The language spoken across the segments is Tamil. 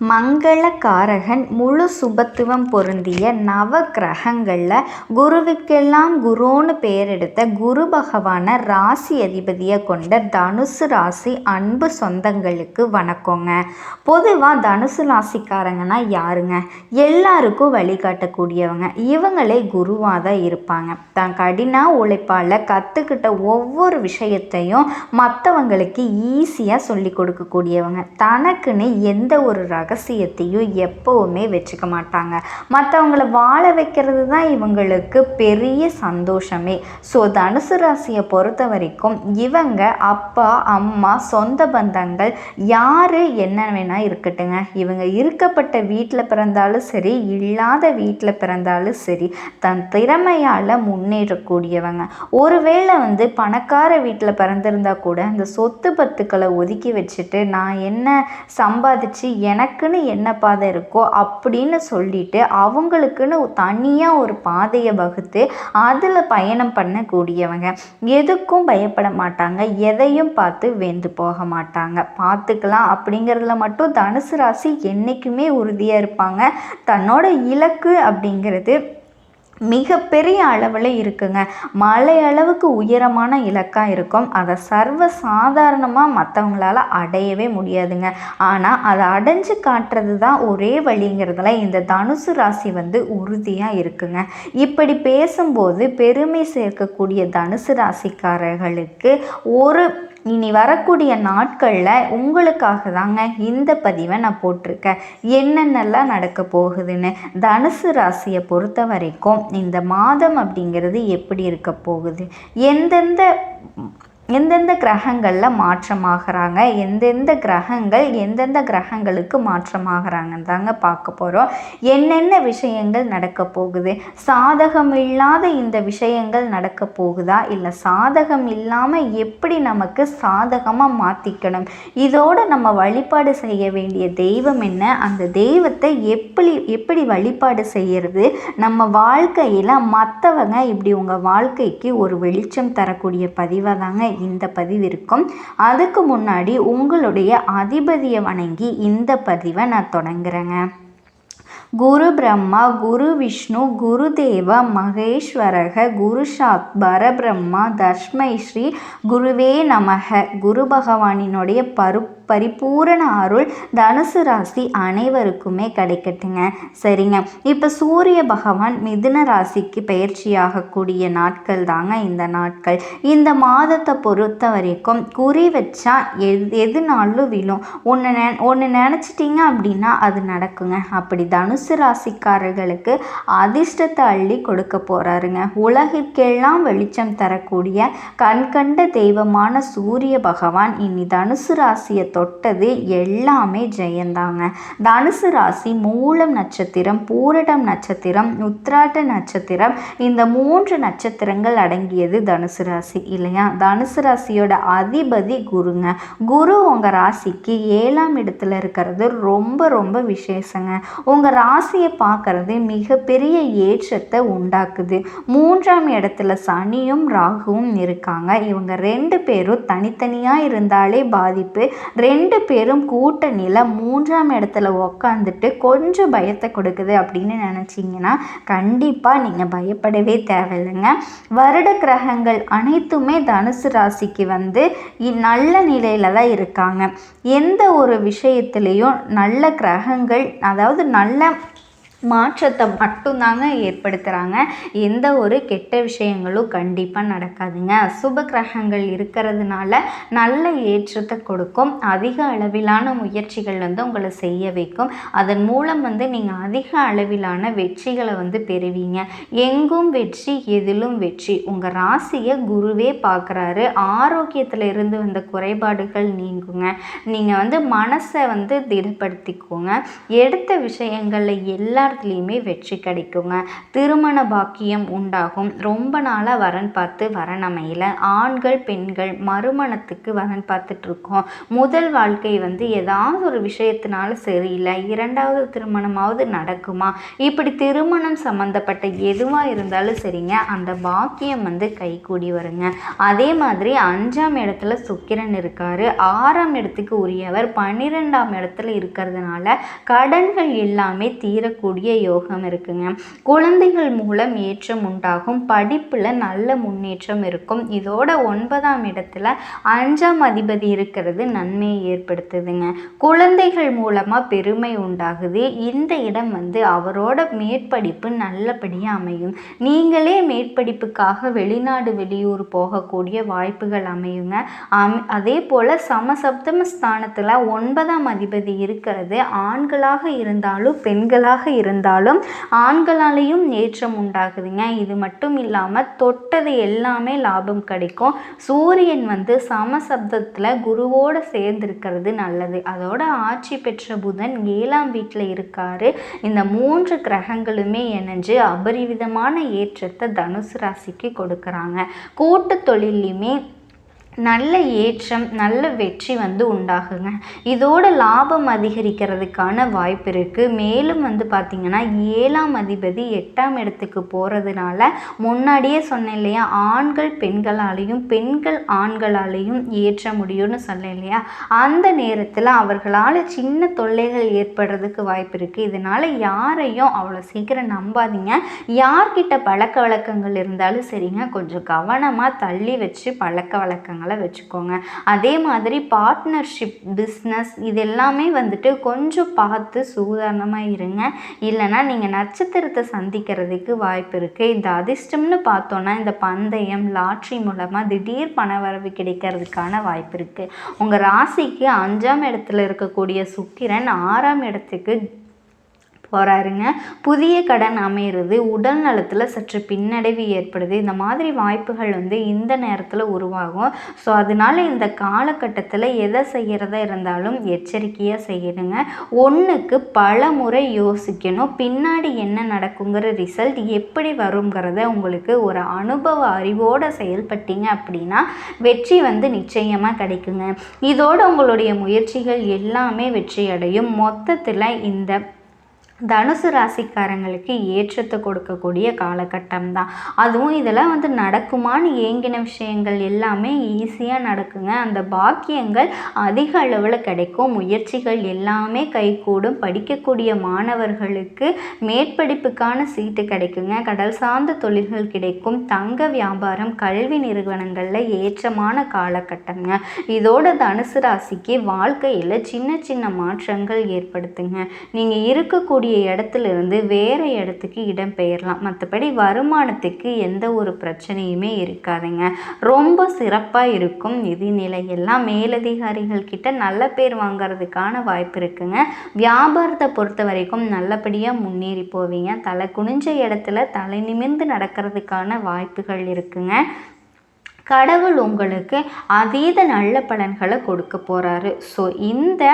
மங்களகாரகன் முழு சுபத்துவம் பொருந்திய நவ கிரகங்களில் குருவுக்கெல்லாம் குருன்னு பெயர் எடுத்த குரு பகவானை ராசி அதிபதியை கொண்ட தனுசு ராசி அன்பு சொந்தங்களுக்கு வணக்கங்க. பொதுவாக தனுசு ராசிக்காரங்கன்னா யாருங்க? எல்லாருக்கும் வழிகாட்டக்கூடியவங்க. இவங்களே குருவாக தான் இருப்பாங்க. தான் கடின உழைப்பால் கற்றுக்கிட்ட ஒவ்வொரு விஷயத்தையும் மற்றவங்களுக்கு ஈஸியாக சொல்லி கொடுக்கக்கூடியவங்க. தனக்குன்னு எந்த ஒரு ரகசியத்தையும் எப்போவுமே வச்சுக்க மாட்டாங்க. மற்றவங்கள வாழ வைக்கிறது தான் இவங்களுக்கு பெரிய சந்தோஷமே. ஸோ தனுசு ராசியை பொறுத்த வரைக்கும் இவங்க அப்பா அம்மா சொந்த பந்தங்கள் யார் என்ன வேணால் இருக்கட்டுங்க. இவங்க இருக்கப்பட்ட வீட்டில் பிறந்தாலும் சரி இல்லாத வீட்டில் பிறந்தாலும் சரி தன் திறமையால் முன்னேறக்கூடியவங்க. ஒருவேளை வந்து பணக்கார வீட்டில் பிறந்திருந்தா கூட அந்த சொத்து பத்துக்களை ஒதுக்கி வச்சுட்டு நான் என்ன சம்பாதிச்சு எனக்கு எனக்குன்னு என்ன பாதை இருக்கோ அப்படின்னு சொல்லிட்டு அவங்களுக்குன்னு தனியாக ஒரு பாதையை வகுத்து அதில் பயணம் பண்ணக்கூடியவங்க. எதுக்கும் பயப்பட மாட்டாங்க. எதையும் பார்த்து வெந்து போக மாட்டாங்க. பார்த்துக்கலாம் அப்படிங்கிறதுல மட்டும் தனுசு ராசி என்றைக்குமே உறுதியாக இருப்பாங்க. தன்னோட இலக்கு அப்படிங்கிறது மிகப்பெரிய அளவில் இருக்குங்க. மலை அளவுக்கு உயரமான இலக்காக இருக்கும். அதை சர்வ சாதாரணமாக மற்றவங்களால அடையவே முடியாதுங்க. ஆனால் அதை அடைஞ்சு காட்டுறது தான் ஒரே வழிங்கிறதுல இந்த தனுசு ராசி வந்து உறுதியாக இருக்குங்க. இப்படி பேசும்போது பெருமை சேர்க்கக்கூடிய தனுசு ராசிக்காரர்களுக்கு ஒரு இனி வரக்கூடிய நாட்களில் உங்களுக்காக தாங்க இந்த பதிவை நான் போட்டிருக்கேன். என்னென்னலாம் நடக்க போகுதுன்னு? தனுசு ராசியை பொறுத்த வரைக்கும் இந்த மாதம் அப்படிங்கிறது எப்படி இருக்க போகுது? எந்தெந்த எந்தெந்த கிரகங்களில் மாற்றமாகிறாங்க எந்தெந்த கிரகங்கள் எந்தெந்த கிரகங்களுக்கு மாற்றமாகிறாங்கன்னு தாங்க பார்க்க போகிறோம் என்னென்ன விஷயங்கள் நடக்க போகுது? சாதகம் இல்லாத இந்த விஷயங்கள் நடக்க போகுதா? இல்லை சாதகம் இல்லாமல் எப்படி நமக்கு சாதகமாக மாற்றிக்கணும் இதோடு நம்ம வழிபாடு செய்ய வேண்டிய தெய்வம் என்ன? அந்த தெய்வத்தை எப்படி எப்படி வழிபாடு செய்கிறது நம்ம வாழ்க்கையில் மற்றவங்க இப்படி உங்கள் வாழ்க்கைக்கு ஒரு வெளிச்சம் தரக்கூடிய பதிவாக தாங்க இந்த பதிவு இருக்கும். அதுக்கு முன்னாடி உங்களுடைய அதிபதியை வணங்கி இந்த பதிவை நான் தொடங்குறேங்க. குரு பிரம்மா குரு விஷ்ணு குரு தேவ மகேஸ்வரக குரு சாத் பரபிரம்மா தஷ்மை ஸ்ரீ குருவே நமக. குரு பகவானினுடைய பரு பரிபூரண அருள் தனுசு ராசி அனைவருக்குமே கிடைக்கட்டுங்க. சரிங்க. இப்போ சூரிய பகவான் மிதுன ராசிக்கு பயிற்சியாகக்கூடிய நாட்கள் தாங்க இந்த நாட்கள். இந்த மாதத்தை பொறுத்த வரைக்கும் குறி வச்சா எது எதுனாலும் விழும்? ஒன்று நெ ஒன்று நினச்சிட்டிங்க அப்படின்னா அது நடக்குங்க. அப்படி தனுசு ராசிக்காரர்களுக்கு அதிர்ஷ்டத்தை அள்ளி கொடுக்க போகிறாருங்க உலகிற்கெல்லாம் வெளிச்சம் தரக்கூடிய கண்கண்ட தெய்வமான சூரிய பகவான் இனி தனுசு ராசியை தொட்டது எல்லாமே ஜெயந்தாங்க. தனுசு ராசி மூலம் நட்சத்திரம் பூரடம் நட்சத்திரம் உத்ராட்ட நட்சத்திரம் இந்த மூன்று நட்சத்திரங்கள் அடங்கியது தனுசு ராசி இல்லையா? தனுசு ராசியோட அதிபதி குருங்க. குரு உங்கள் ராசிக்கு ஏழாம் இடத்துல இருக்கிறது ரொம்ப ரொம்ப விசேஷங்க. உங்கள் ராசியை பார்க்கறது மிகப்பெரிய ஏற்றத்தை உண்டாக்குது. மூன்றாம் இடத்துல சனியும் ராகுவும் இருக்காங்க. இவங்க ரெண்டு பேரும் தனித்தனியாக இருந்தாலே பாதிப்பு ரெண்டு பேரும் கூட்டணியில் மூன்றாம் இடத்துல உக்காந்துட்டு கொஞ்சம் பயத்தை கொடுக்குது அப்படின்னு நினச்சிங்கன்னா கண்டிப்பாக நீங்கள் பயப்படவே தேவையில்லைங்க. வருட கிரகங்கள் அனைத்துமே தனுசு ராசிக்கு வந்து நல்ல நிலையில் தான் இருக்காங்க. எந்த ஒரு விஷயத்துலேயும் நல்ல கிரகங்கள் அதாவது நல்ல மாற்றத்தை மட்டும்தாங்க ஏற்படுத்துகிறாங்க எந்த ஒரு கெட்ட விஷயங்களும் கண்டிப்பாக நடக்காதுங்க. சுப கிரகங்கள் இருக்கிறதுனால நல்ல ஏற்றத்தை கொடுக்கும். அதிக அளவிலான முயற்சிகள் வந்து உங்களை செய்ய வைக்கும். அதன் மூலம் வந்து நீங்கள் அதிக அளவிலான வெற்றிகளை வந்து பெறுவீங்க. எங்கும் வெற்றி எதிலும் வெற்றி. உங்கள் ராசியை குருவே பார்க்குறாரு. ஆரோக்கியத்தில் இருந்து வந்த குறைபாடுகள் நீங்குங்க. நீங்கள் வந்து மனசை வந்து திடப்படுத்திக்கோங்க. எடுத்த விஷயங்களில் எல்லா எல்லாத்துலேயுமே வெற்றி கிடைக்குங்க. திருமண பாக்கியம் உண்டாகும். ரொம்ப நாளாக வரன் பார்த்து வரன் அமையல ஆண்கள் பெண்கள் மறுமணத்துக்கு வரன் பார்த்துட்ருக்கோம். முதல் வாழ்க்கை வந்து ஏதாவது ஒரு விஷயத்தினால சரியில்லை. இரண்டாவது திருமணமாவது நடக்குமா? இப்படி திருமணம் சம்மந்தப்பட்ட எதுவாக இருந்தாலும் சரிங்க. அந்த பாக்கியம் வந்து கைகூடி வருங்க. அதே மாதிரி அஞ்சாம் இடத்துல சுக்கிரன் இருக்காரு. ஆறாம் இடத்துக்கு உரியவர் பன்னிரெண்டாம் இடத்துல இருக்கிறதுனால கடன்கள் எல்லாமே தீரக்கூடிய யோகம் இருக்குங்க. குழந்தைகள் மூலம் ஏற்றம் உண்டாகும். படிப்பில் நல்ல முன்னேற்றம் இருக்கும். இதோட ஒன்பதாம் இடத்துல அஞ்சாம் அதிபதி இருக்கிறது நன்மையை ஏற்படுத்துதுங்க. குழந்தைகள் மூலமாக பெருமை உண்டாகுது. இந்த இடம் வந்து அவரோட மேற்படிப்பு நல்லபடியாக அமையும். நீங்களே மேற்படிப்புக்காக வெளிநாடு வெளியூர் போகக்கூடிய வாய்ப்புகள் அமையுங்க. அம் அதே போல் சமசப்தம ஸ்தானத்தில் ஒன்பதாம் அதிபதி இருக்கிறது. ஆண்களாக இருந்தாலும் பெண்களாக இருந்தாலும் இருந்தாலும் ஆண்களாலேயும் ஏற்றம் உண்டாகுதுங்க. இது மட்டும் இல்லாமல் தொட்டது எல்லாமே லாபம் கிடைக்கும். சூரியன் வந்து சமசப்தத்தில் குருவோடு சேர்ந்திருக்கிறது நல்லது. அதோட ஆட்சி பெற்ற புதன் ஏழாம் வீட்டில் இருக்காரு. இந்த மூன்று கிரகங்களுமே இணைஞ்சு அபரிவிதமான ஏற்றத்தை தனுசு ராசிக்கு கொடுக்குறாங்க. கூட்டு தொழிலையுமே நல்ல ஏற்றம் நல்ல வெற்றி வந்து உண்டாகுங்க. இதோட லாபம் அதிகரிக்கிறதுக்கான வாய்ப்பு இருக்குது மேலும் வந்து பார்த்திங்கன்னா ஏழாம் அதிபதி எட்டாம் இடத்துக்கு போகிறதுனால முன்னாடியே சொன்னேன் இல்லையா ஆண்கள் பெண்களாலேயும் பெண்கள் ஆண்களாலேயும் ஏற்ற முடியும்னு சொன்னேன் இல்லையா அந்த நேரத்தில் அவர்களால் சின்ன தொல்லைகள் ஏற்படுறதுக்கு வாய்ப்பு இருக்குது இதனால் யாரையும் அவ்வளோ சீக்கிரம் நம்பாதீங்க. யார்கிட்ட பழக்க வழக்கங்கள் இருந்தாலும் சரிங்க. கொஞ்சம் கவனமாக தள்ளி வச்சு பழக்க வழக்கங்கள் அதனால் வச்சுக்கோங்க. அதே மாதிரி பார்ட்னர்ஷிப் பிஸ்னஸ் இது எல்லாமே வந்துட்டு கொஞ்சம் பார்த்து சூதாரணமாக இருங்க. இல்லைனா நீங்கள் நட்சத்திரத்தை சந்திக்கிறதுக்கு வாய்ப்பு இருக்குது இந்த அதிர்ஷ்டம்னு பார்த்தோன்னா இந்த பந்தயம் லாட்ரி மூலமாக திடீர் பண வரவு கிடைக்கிறதுக்கான வாய்ப்பு இருக்குது உங்கள் ராசிக்கு அஞ்சாம் இடத்துல இருக்கக்கூடிய சுக்கிரன் ஆறாம் இடத்துக்கு போகிறாருங்க புதிய கடன் அமையிறது உடல் நலத்தில் சற்று பின்னடைவு ஏற்படுது. இந்த மாதிரி வாய்ப்புகள் வந்து இந்த நேரத்தில் உருவாகும். ஸோ அதனால இந்த காலகட்டத்தில் எதை செய்கிறதா இருந்தாலும் எச்சரிக்கையாக செய்யணுங்க. ஒன்றுக்கு பல முறை யோசிக்கணும். பின்னாடி என்ன நடக்குங்கிற ரிசல்ட் எப்படி வருங்கிறத உங்களுக்கு ஒரு அனுபவ அறிவோடு செயல்பட்டீங்க அப்படின்னா வெற்றி வந்து நிச்சயமாக கிடைக்குங்க. இதோடு உங்களுடைய முயற்சிகள் எல்லாமே வெற்றி அடையும் மொத்தத்தில் இந்த தனுசு ராசிக்காரங்களுக்கு ஏற்றத்தை கொடுக்கக்கூடிய காலகட்டம் தான் அதுவும் இதெல்லாம் வந்து நடக்குமான்னு ஏங்கின விஷயங்கள் எல்லாமே ஈஸியாக நடக்குங்க. அந்த பாக்கியங்கள் அதிக அளவில் கிடைக்கும். முயற்சிகள் எல்லாமே கைகூடும். படிக்கக்கூடிய மாணவர்களுக்கு மேற்படிப்புக்கான சீட்டு கிடைக்குங்க. கடல் சார்ந்த தொழில்கள் கிடைக்கும். தங்க வியாபாரம் கல்வி நிறுவனங்களில் ஏற்றமான காலகட்டங்க இதோட தனுசு ராசிக்கு வாழ்க்கையில் சின்ன சின்ன மாற்றங்கள் ஏற்படுத்துங்க. நீங்கள் இருக்கக்கூடிய இருக்கக்கூடிய இடத்துல இருந்து வேறு இடத்துக்கு இடம் பெயரலாம். மற்றபடி வருமானத்துக்கு எந்த ஒரு பிரச்சனையுமே இருக்காதுங்க. ரொம்ப சிறப்பாக இருக்கும் நிதிநிலை எல்லாம். மேலதிகாரிகள் கிட்ட நல்ல பேர் வாங்கிறதுக்கான வாய்ப்பு இருக்குங்க. வியாபாரத்தை பொறுத்த வரைக்கும் நல்லபடியாக முன்னேறி போவீங்க. தலை குனிஞ்ச இடத்துல தலை நிமிர்ந்து நடக்கிறதுக்கான வாய்ப்புகள் இருக்குங்க. கடவுள் உங்களுக்கு அதீத நல்ல பலன்களை கொடுக்க போகிறாரு ஸோ இந்த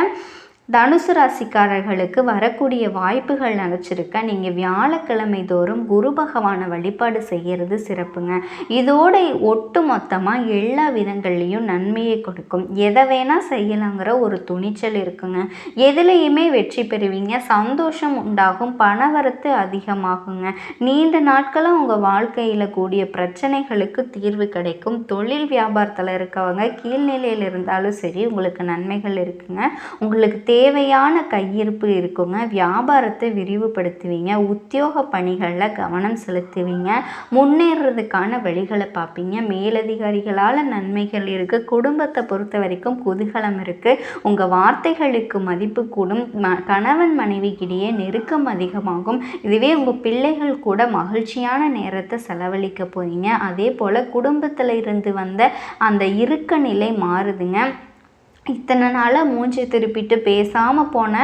தனுசு ராசிக்காரர்களுக்கு வரக்கூடிய வாய்ப்புகள் நினச்சிருக்க. நீங்கள் வியாழக்கிழமை தோறும் குரு பகவானை வழிபாடு செய்கிறது சிறப்புங்க. இதோட ஒட்டு மொத்தமாக எல்லா விதங்கள்லேயும் நன்மையை கொடுக்கும். எதை வேணால் செய்யலாங்கிற ஒரு துணிச்சல் இருக்குங்க. எதுலேயுமே வெற்றி பெறுவீங்க. சந்தோஷம் உண்டாகும். பணவரத்து அதிகமாகுங்க. நீண்ட நாட்களாக உங்கள் வாழ்க்கையில் கூடிய பிரச்சனைகளுக்கு தீர்வு கிடைக்கும். தொழில் வியாபாரத்தில் இருக்கவங்க கீழ்நிலையில் இருந்தாலும் சரி உங்களுக்கு நன்மைகள் இருக்குங்க. உங்களுக்கு தேவையான கையிருப்பு இருக்குங்க. வியாபாரத்தை விரிவுபடுத்துவீங்க. உத்தியோக பணிகளில் கவனம் செலுத்துவீங்க. முன்னேறதுக்கான வழிகளை பார்ப்பீங்க. மேலதிகாரிகளால் நன்மைகள் இருக்குது குடும்பத்தை பொறுத்த வரைக்கும் குதூகலம் இருக்குது உங்கள் வார்த்தைகளுக்கு மதிப்பு கூடும். ம கணவன் மனைவிக்கிடையே நெருக்கம் அதிகமாகும். இதுவே உங்கள் பிள்ளைகள் கூட மகிழ்ச்சியான நேரத்தை செலவழிக்க போகிறீங்க அதே போல் குடும்பத்தில் இருந்து வந்த அந்த இறுக்க நிலை மாறுதுங்க. இத்தனை நாளாக மூஞ்சி திருப்பிட்டு பேசாமல் போன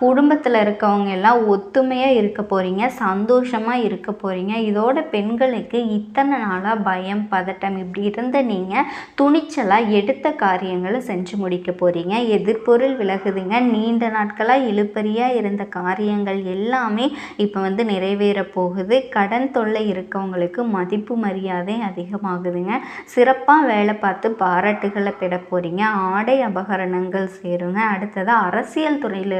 குடும்பத்தில் இருக்கவங்க எல்லாம் ஒத்துமையாக இருக்க போகிறீங்க சந்தோஷமாக இருக்க போகிறீங்க இதோட பெண்களுக்கு இத்தனை நாளாக பயம் பதட்டம் இப்படி இருந்த நீங்கள் துணிச்சலாக எடுத்த காரியங்களை செஞ்சு முடிக்க போகிறீங்க எதிர்பொருள் விலகுதுங்க. நீண்ட நாட்களாக இழுப்பறியாக இருந்த காரியங்கள் எல்லாமே இப்போ வந்து நிறைவேற போகுது. கடன் தொல்லை இருக்கவங்களுக்கு மதிப்பு மரியாதை அதிகமாகுதுங்க. சிறப்பாக வேலை பார்த்து பாராட்டுகளை பெற போகிறீங்க ஆடை அபகரணங்கள் சேருங்க. அடுத்தது அரசியல் துறையில்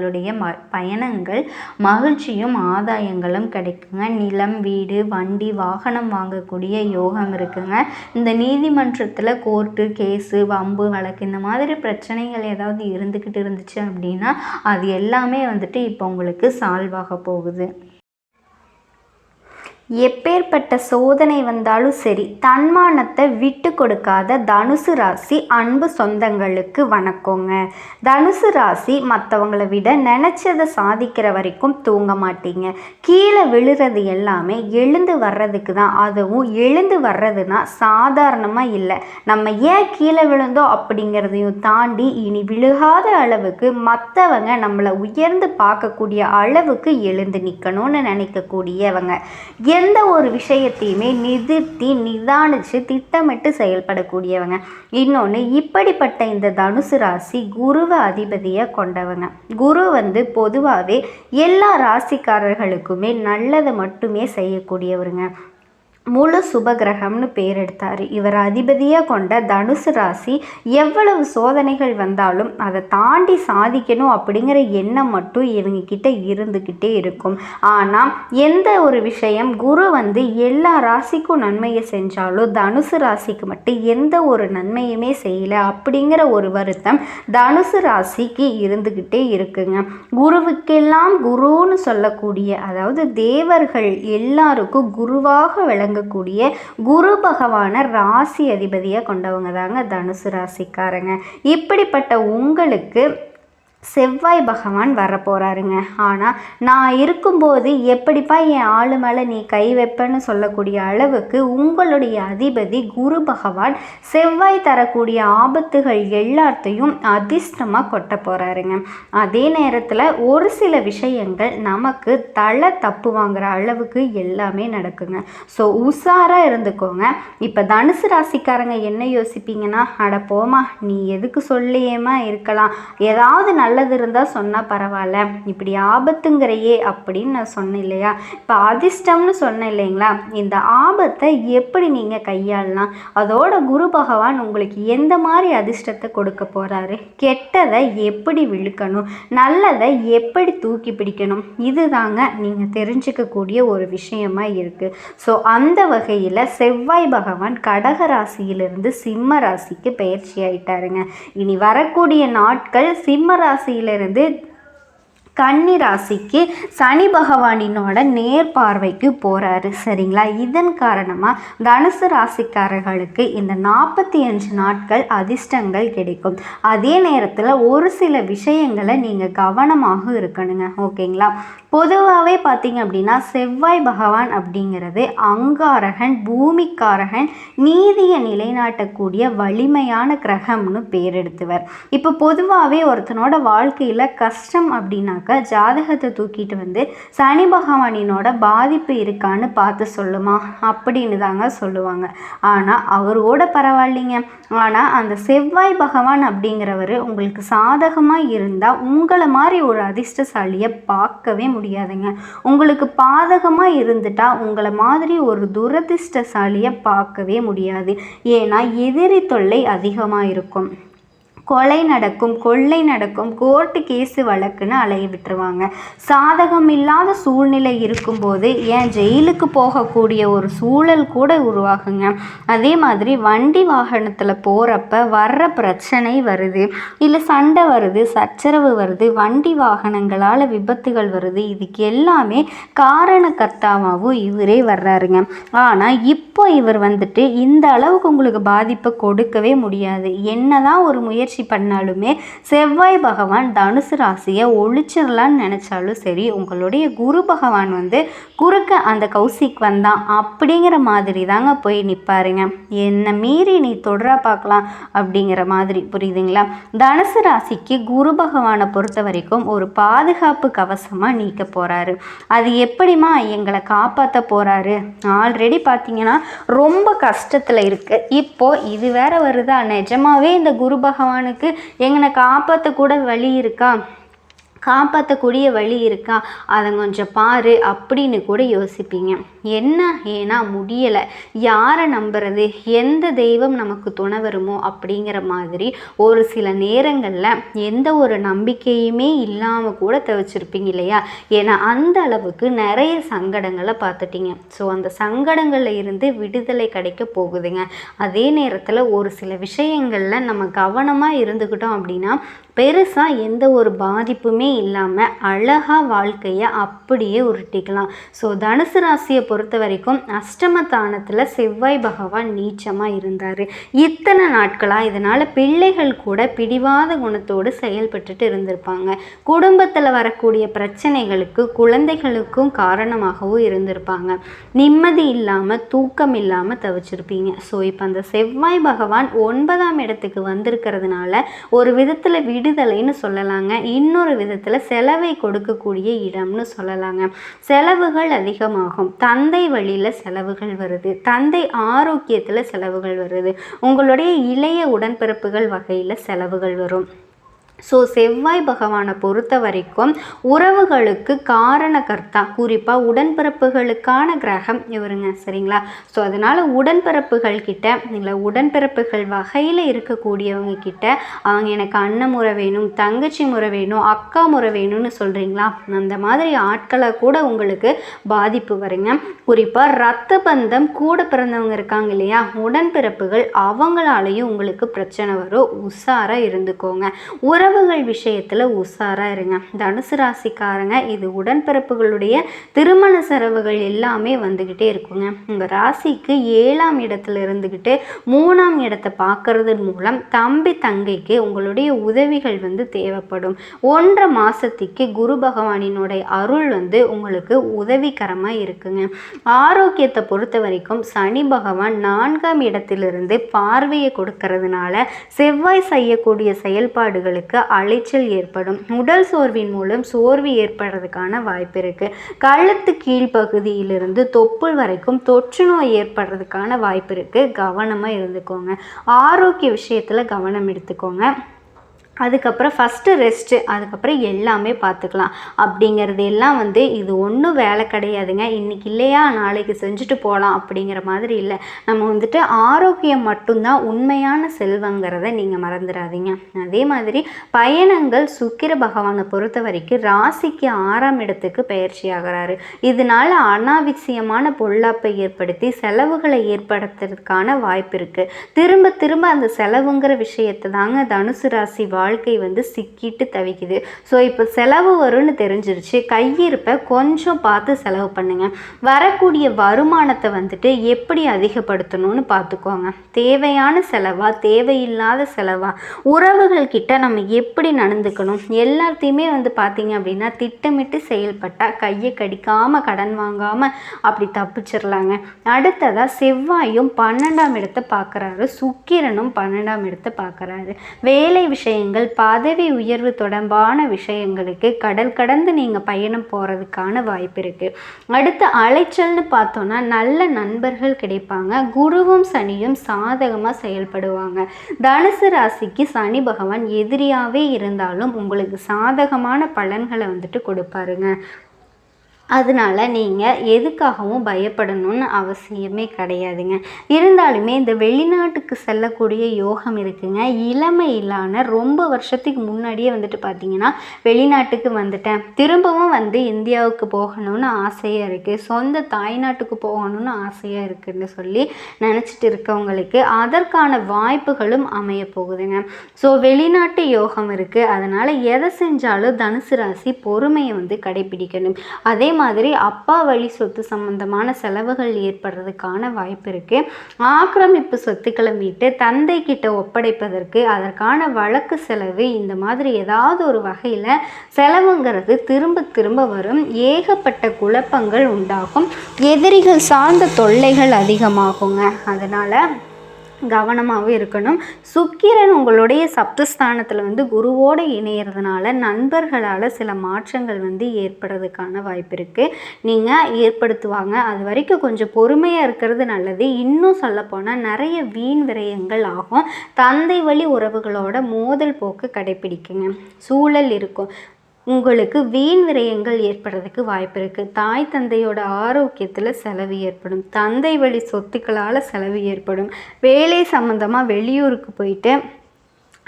இருக்கவங்களுடைய ம பயணங்கள் மகிழ்ச்சியும் ஆதாயங்களும் கிடைக்குங்க. நிலம் வீடு வண்டி வாகனம் வாங்கக்கூடிய யோகம் இருக்குங்க. இந்த நீதிமன்றத்தில் கோர்ட்டு கேஸு வம்பு வழக்கு இந்த மாதிரி பிரச்சனைகள் ஏதாவது இருந்துக்கிட்டு இருந்துச்சு அப்படின்னா அது எல்லாமே வந்துட்டு இப்போ உங்களுக்கு சால்வ் ஆக போகுது. எப்பேற்பட்ட சோதனை வந்தாலும் சரி தன்மானத்தை விட்டு கொடுக்காத தனுசு ராசி அன்பு சொந்தங்களுக்கு வணக்கங்க. தனுசு ராசி மற்றவங்களை விட நினச்சதை சாதிக்கிற வரைக்கும் தூங்க மாட்டீங்க. கீழே விழுறது எல்லாமே எழுந்து வர்றதுக்கு தான். அதுவும் எழுந்து வர்றதுனா சாதாரணமாக இல்லை. நம்ம ஏன் கீழே விழுந்தோம் அப்படிங்கிறதையும் தாண்டி இனி விழுகாத அளவுக்கு மற்றவங்க நம்மளை உயர்ந்து பார்க்கக்கூடிய அளவுக்கு எழுந்து நிற்கணும்னு நினைக்கக்கூடியவங்க. எந்த ஒரு விஷயத்தையுமே நிறுத்தி நிதானித்து திட்டமிட்டு செயல்படக்கூடியவங்க. இன்னொன்று இப்படிப்பட்ட இந்த தனுசு ராசி குருவை அதிபதியை கொண்டவங்க. குரு வந்து பொதுவாகவே எல்லா ராசிக்காரர்களுக்குமே நல்லதை மட்டுமே செய்யக்கூடியவருங்க. முழு சுபகிரகம்னு பேர் எடுத்தார். இவர் அதிபதியாக கொண்ட தனுசு ராசி எவ்வளவு சோதனைகள் வந்தாலும் அதை தாண்டி சாதிக்கணும் அப்படிங்கிற எண்ணம் மட்டும் இவங்க கிட்ட இருந்துக்கிட்டே இருக்கும். ஆனால் எந்த ஒரு விஷயம் குரு வந்து எல்லா ராசிக்கும் நன்மையை செஞ்சாலும் தனுசு ராசிக்கு மட்டும் எந்த ஒரு நன்மையுமே செய்யலை அப்படிங்கிற ஒரு வருத்தம் தனுசு ராசிக்கு இருந்துக்கிட்டே இருக்குங்க. குருவுக்கெல்லாம் குருன்னு சொல்லக்கூடிய அதாவது தேவர்கள் எல்லாருக்கும் குருவாக விளங்க விளங்கக்கூடிய குரு பகவான ராசி அதிபதியாக கொண்டவங்க தாங்க தனுசு ராசிக்காரங்க. இப்படிப்பட்ட உங்களுக்கு செவ்வாய் பகவான் வரப்போகிறாருங்க ஆனால் நான் இருக்கும்போது எப்படிப்பா என் ஆளு மேலே நீ கை வைப்பேன்னு சொல்லக்கூடிய அளவுக்கு உங்களுடைய அதிபதி குரு பகவான் செவ்வாய் தரக்கூடிய ஆபத்துகள் எல்லாத்தையும் அதிர்ஷ்டமாக கொட்ட போகிறாருங்க அதே நேரத்தில் ஒரு சில விஷயங்கள் நமக்கு தலை தப்பு வாங்குற அளவுக்கு எல்லாமே நடக்குங்க. ஸோ உஷாராக இருந்துக்கோங்க. இப்போ தனுசு ராசிக்காரங்க என்ன யோசிப்பீங்கன்னா அட போமா நீ எதுக்கு சொல்லியேமா இருக்கலாம். ஏதாவது நல்ல நல்லது இருந்தால் சொன்னால் பரவாயில்ல. இப்படி ஆபத்துங்கிறையே அப்படின்னு நான் சொன்னேன் இல்லையா? இப்போ அதிர்ஷ்டம்னு சொன்னேன் இல்லைங்களா? இந்த ஆபத்தை எப்படி நீங்கள் கையாளலாம்? அதோட குரு பகவான் உங்களுக்கு எந்த மாதிரி அதிர்ஷ்டத்தை கொடுக்க போகிறாரு கெட்டதை எப்படி விழுக்கணும்? நல்லதை எப்படி தூக்கி பிடிக்கணும்? இதுதாங்க நீங்கள் தெரிஞ்சுக்கக்கூடிய ஒரு விஷயமா இருக்குது ஸோ அந்த வகையில் செவ்வாய் பகவான் கடக ராசியிலிருந்து சிம்ம ராசிக்கு பயிற்சி ஆயிட்டாருங்க. இனி வரக்கூடிய நாட்கள் சிம்ம ராசியிலிருந்து கன்னி ராசிக்கு சனி பகவானினோட நேர்பார்வைக்கு போகிறாரு சரிங்களா? இதன் காரணமாக தனுசு ராசிக்காரர்களுக்கு இந்த நாற்பத்தி அஞ்சு நாட்கள் அதிர்ஷ்டங்கள் கிடைக்கும். அதே நேரத்தில் ஒரு சில விஷயங்களை நீங்கள் கவனமாக இருக்கணுங்க ஓகேங்களா? பொதுவாகவே பார்த்தீங்க அப்படின்னா செவ்வாய் பகவான் அப்படிங்கிறது அங்காரகன் பூமிக்காரகன் நீதியை நிலைநாட்டக்கூடிய வலிமையான கிரகம்னு பேர் எடுத்துவர். இப்போ பொதுவாகவே ஒருத்தனோட வாழ்க்கையில் கஷ்டம் அப்படின்னாக்க ஜாதகத்தை தூக்கிட்டு வந்து சனி பகவானினோட பாதிப்பு இருக்கான்னு பார்த்து சொல்லுமா? அப்படின்னு தாங்க சொல்லுவாங்க. ஆனால் அவரோட பரவாயில்லைங்க. ஆனால் அந்த செவ்வாய் பகவான் அப்படிங்கிறவர் உங்களுக்கு சாதகமாக இருந்தால் உங்களை மாதிரி ஒரு அதிர்ஷ்டசாலியை பார்க்கவே முடியாதுங்க. உங்களுக்கு பாதகமாக இருந்துட்டால் உங்களை மாதிரி ஒரு துரதிர்ஷ்டசாலியை பார்க்கவே முடியாது. ஏன்னா எதிரி தொல்லை அதிகமாக இருக்கும். கொலை நடக்கும் கொள்ளை நடக்கும் கோர்ட்டு கேஸு வழக்குன்னு அலைய விட்டுருவாங்க. சாதகம் இல்லாத சூழ்நிலை இருக்கும்போது ஏன் ஜெயிலுக்கு போகக்கூடிய ஒரு சூழல் கூட உருவாகுங்க. அதே மாதிரி வண்டி வாகனத்தில் போகிறப்ப வர்ற பிரச்சனை வருது. இல்லை சண்டை வருது சச்சரவு வருது வண்டி வாகனங்களால் விபத்துகள் வருது. இதுக்கு எல்லாமே காரணக்கர்த்தாவாகவும் இவரே வர்றாருங்க. ஆனால் இப்போ இவர் வந்துட்டு இந்த அளவுக்கு உங்களுக்கு பாதிப்பை கொடுக்கவே முடியாது. என்னதான் ஒரு முயற்சி முயற்சி பண்ணாலுமே செவ்வாய் பகவான் தனுசு ராசியை ஒழிச்சிடலான்னு நினச்சாலும் சரி உங்களுடைய குரு பகவான் வந்து குறுக்க அந்த கௌசிக் வந்தான் அப்படிங்கிற மாதிரி தாங்க போய் நிற்பாருங்க என்னை மீறி நீ தொடரா பார்க்கலாம் அப்படிங்கிற மாதிரி புரியுதுங்களா? தனுசு ராசிக்கு குரு பகவானை பொறுத்த வரைக்கும் ஒரு பாதுகாப்பு கவசமாக நீக்க போகிறாரு அது எப்படிமா எங்களை காப்பாற்ற போகிறாரு ஆல்ரெடி பார்த்தீங்கன்னா ரொம்ப கஷ்டத்தில் இருக்குது இப்போது இது வேற வருதா? நிஜமாவே இந்த குரு பகவானுக்கு எங்களை காப்பாற்ற கூட வழி இருக்கா? காப்பாற்றக்கூடிய வழி இருக்கா? அதை கொஞ்சம் பாரு அப்படின்னு கூட யோசிப்பீங்க. என்ன? ஏன்னா முடியலை. யாரை நம்புறது? எந்த தெய்வம் நமக்கு துணை வருமோ அப்படிங்கிற மாதிரி ஒரு சில நேரங்களில் எந்த ஒரு நம்பிக்கையுமே இல்லாமல் கூட தவிச்சிருப்பீங்க இல்லையா? ஏன்னா அந்த அளவுக்கு நிறைய சங்கடங்களை பார்த்துட்டீங்க. ஸோ அந்த சங்கடங்களில் இருந்து விடுதலை கிடைக்க போகுதுங்க. அதே நேரத்தில் ஒரு சில விஷயங்களில் நம்ம கவனமாக இருந்துக்கிட்டோம் அப்படின்னா பெருசாக எந்த ஒரு பாதிப்புமே இல்லாமல் அழகாக வாழ்க்கையை அப்படியே உருட்டிக்கலாம். ஸோ தனுசு ராசியை பொறுத்த வரைக்கும் அஷ்டமத்தானத்தில் செவ்வாய் பகவான் நீச்சமாக இருந்தார். இத்தனை நாட்களாக இதனால் பிள்ளைகள் கூட பிடிவாத குணத்தோடு செயல்பட்டுட்டு இருந்திருப்பாங்க. குடும்பத்தில் வரக்கூடிய பிரச்சனைகளுக்கு குழந்தைகளுக்கும் காரணமாகவும் இருந்திருப்பாங்க. நிம்மதி இல்லாமல் தூக்கம் இல்லாமல் தவிச்சிருப்பீங்க. ஸோ இப்போ அந்த செவ்வாய் பகவான் ஒன்பதாம் இடத்துக்கு வந்திருக்கிறதுனால ஒரு விதத்தில் விடுதலைன்னு சொல்லலாங்க. இன்னொரு விதத்தில் செலவை கொடுக்கக்கூடிய இடம்னு சொல்லலாங்க. செலவுகள் அதிகமாகும். தந்தை வழியில் செலவுகள் வருது. தந்தை ஆரோக்கியத்தில் செலவுகள் வருது. உங்களுடைய இளைய உடன்பிறப்புகள் வகையில் செலவுகள் வரும். ஸோ செவ்வாய் பகவானை பொறுத்த வரைக்கும் உறவுகளுக்கு காரணகர்த்தா குறிப்பாக உடன்பிறப்புகளுக்கான கிரகம் இவருங்க சரிங்களா? ஸோ அதனால் உடன்பிறப்புகள் கிட்ட இல்லை உடன்பிறப்புகள் வகையில் இருக்கக்கூடியவங்க கிட்ட அவங்க எனக்கு அண்ணன் முறை வேணும் தங்கச்சி முறை வேணும் அக்கா முறை வேணும்னு சொல்கிறீங்களா அந்த மாதிரி ஆட்களை கூட உங்களுக்கு பாதிப்பு வருங்க. குறிப்பாக ரத்த பந்தம் கூட பிறந்தவங்க இருக்காங்க இல்லையா? உடன்பிறப்புகள் அவங்களாலையும் உங்களுக்கு பிரச்சனை வரும். உஷாராக இருந்துக்கோங்க. உறவு உறவுகள் விஷயத்தில் உஷாராக இருங்க. தனுசு ராசிக்காரங்க இது உடன்பிறப்புகளுடைய திருமண செலவுகள் எல்லாமே வந்துக்கிட்டே இருக்குங்க. உங்கள் ராசிக்கு ஏழாம் இடத்துல இருந்துக்கிட்டு மூணாம் இடத்தை பார்க்கறதன் மூலம் தம்பி தங்கைக்கு உங்களுடைய உதவிகள் வந்து தேவைப்படும். ஒன்றரை மாதத்துக்கு குரு பகவானினுடைய அருள் வந்து உங்களுக்கு உதவிகரமாக இருக்குங்க. ஆரோக்கியத்தை பொறுத்த வரைக்கும் சனி பகவான் நான்காம் இடத்திலிருந்து பார்வையை கொடுக்கறதுனால செவ்வாய் செய்யக்கூடிய செயல்பாடுகளுக்கு அலைச்சல் ஏற்படும். உடல் சோர்வின் மூலம் சோர்வு ஏற்படுறதுக்கான வாய்ப்பு இருக்குது கழுத்து கீழ்ப்பகுதியிலிருந்து தொப்புள் வரைக்கும் தொற்று நோய் ஏற்படுறதுக்கான வாய்ப்பு இருக்குது கவனமாக இருந்துக்கோங்க. ஆரோக்கிய விஷயத்தில் கவனம் எடுத்துக்கோங்க. அதுக்கப்புறம் ஃபஸ்ட்டு ரெஸ்ட்டு அதுக்கப்புறம் எல்லாமே பார்த்துக்கலாம். அப்படிங்கிறது எல்லாம் வந்து இது ஒன்றும் வேலை கிடையாதுங்க. இன்றைக்கி இல்லையா நாளைக்கு செஞ்சுட்டு போகலாம் அப்படிங்கிற மாதிரி இல்லை. நம்ம வந்துட்டு ஆரோக்கியம் மட்டும்தான் உண்மையான செல்வங்கிறத நீங்கள் மறந்துடாதீங்க அதே மாதிரி பயணங்கள் சுக்கிர பகவானை பொறுத்த வரைக்கும் ராசிக்கு ஆறாம் இடத்துக்கு பயிற்சி ஆகிறாரு. இதனால் அனாவசியமான பொல்லாப்பை ஏற்படுத்தி செலவுகளை ஏற்படுத்துறதுக்கான வாய்ப்பு இருக்குது திரும்ப திரும்ப அந்த செலவுங்கிற விஷயத்தை தாங்க தனுசு ராசி வாழ் வாழ்க்கை வந்து சிக்கிட்டு தவிக்குது. ஸோ இப்போ செலவு வரும்னு தெரிஞ்சிருச்சு. கையிருப்பை கொஞ்சம் பார்த்து செலவு பண்ணுங்க. வரக்கூடிய வருமானத்தை வந்துட்டு எப்படி அதிகப்படுத்தணும்னு பார்த்துக்கோங்க. தேவையான செலவா தேவையில்லாத செலவா? உறவுகள் கிட்ட நம்ம எப்படி நடந்துக்கணும்? எல்லாத்தையுமே வந்து பார்த்தீங்க அப்படின்னா திட்டமிட்டு செயல்பட்டால் கையை கடிக்காமல் கடன் வாங்காமல் அப்படி தப்பிச்சிடலாங்க அடுத்ததாக செவ்வாயும் பன்னெண்டாம் இடத்தை பார்க்குறாரு. சுக்கிரனும் பன்னெண்டாம் இடத்தை பார்க்குறாரு. வேலை விஷயங்கள் விஷயங்கள் பதவி உயர்வு தொடர்பான விஷயங்களுக்கு கடல் கடந்து நீங்கள் பயணம் போகிறதுக்கான வாய்ப்பு இருக்குது அடுத்து அலைச்சல்னு பார்த்தோன்னா நல்ல நண்பர்கள் கிடைப்பாங்க. குருவும் சனியும் சாதகமாக செயல்படுவாங்க. தனுசு ராசிக்கு சனி பகவான் எதிரியாகவே இருந்தாலும் உங்களுக்கு சாதகமான பலன்களை வந்துட்டு கொடுப்பாருங்க. அதனால் நீங்கள் எதுக்காகவும் பயப்படணும்னு அவசியமே கிடையாதுங்க. இருந்தாலுமே இந்த வெளிநாட்டுக்கு செல்லக்கூடிய யோகம் இருக்குங்க. இளமையிலான ரொம்ப வருஷத்துக்கு முன்னாடியே வந்துட்டு பார்த்தீங்கன்னா வெளிநாட்டுக்கு வந்துட்டேன். திரும்பவும் வந்து இந்தியாவுக்கு போகணும்னு ஆசையாக இருக்குது சொந்த தாய்நாட்டுக்கு போகணும்னு ஆசையாக இருக்குதுன்னு சொல்லி நினச்சிட்டு இருக்கவங்களுக்கு அதற்கான வாய்ப்புகளும் அமைய போகுதுங்க. ஸோ வெளிநாட்டு யோகம் இருக்குது அதனால் எதை செஞ்சாலும் தனுசு ராசி பொறுமையை வந்து கடைபிடிக்கணும். அதே மாதிரி அப்பா வழி சொத்து சம்பந்தமான செலவுகள் ஏற்படுறதுக்கான வாய்ப்பு இருக்குது ஆக்கிரமிப்பு சொத்துக்களை மீட்டு தந்தை கிட்ட ஒப்படைப்பதற்கு அதற்கான வழக்கு செலவு இந்த மாதிரி ஏதாவது ஒரு வகையில் செலவுங்கிறது திரும்ப திரும்ப வரும். ஏகப்பட்ட குழப்பங்கள் உண்டாகும். எதிரிகள் சார்ந்த தொல்லைகள் அதிகமாகுங்க. அதனால் கவனமாகவும் இருக்கணும். சுக்கிரன் உங்களுடைய சப்தஸ்தானத்தில் வந்து குருவோடு இணையிறதுனால நண்பர்களால் சில மாற்றங்கள் வந்து ஏற்படுறதுக்கான வாய்ப்பு இருக்குது நீங்கள் ஏற்படுத்துவாங்க. அது வரைக்கும் கொஞ்சம் பொறுமையாக இருக்கிறது நல்லது. இன்னும் சொல்லப்போனால் நிறைய வீண் விரயங்கள் ஆகும். தந்தை வழி உறவுகளோட மோதல் போக்கு கடைப்பிடிக்குங்க சூழல் இருக்கும். உங்களுக்கு வீண் விரயங்கள் ஏற்படுறதுக்கு வாய்ப்பு இருக்குது தாய் தந்தையோட ஆரோக்கியத்தில் செலவு ஏற்படும். தந்தை வழி சொத்துக்களால் செலவு ஏற்படும். வேலை சம்மந்தமாக வெளியூருக்கு போயிட்டு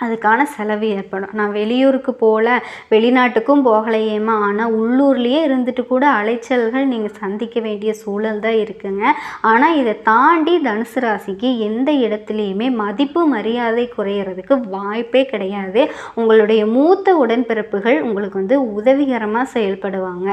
அதுக்கான செலவு ஏற்படும். நான் வெளியூருக்கு போகல வெளிநாட்டுக்கும் போகலையேம்மா. ஆனால் உள்ளூர்லேயே இருந்துட்டு கூட அலைச்சல்கள் நீங்கள் சந்திக்க வேண்டிய சூழல் தான் இருக்குங்க. ஆனால் இதை தாண்டி தனுசு ராசிக்கு எந்த இடத்துலையுமே மதிப்பு மரியாதை குறையிறதுக்கு வாய்ப்பே கிடையாது. உங்களுடைய மூத்த உடன்பிறப்புகள் உங்களுக்கு வந்து உதவிகரமாக செயல்படுவாங்க.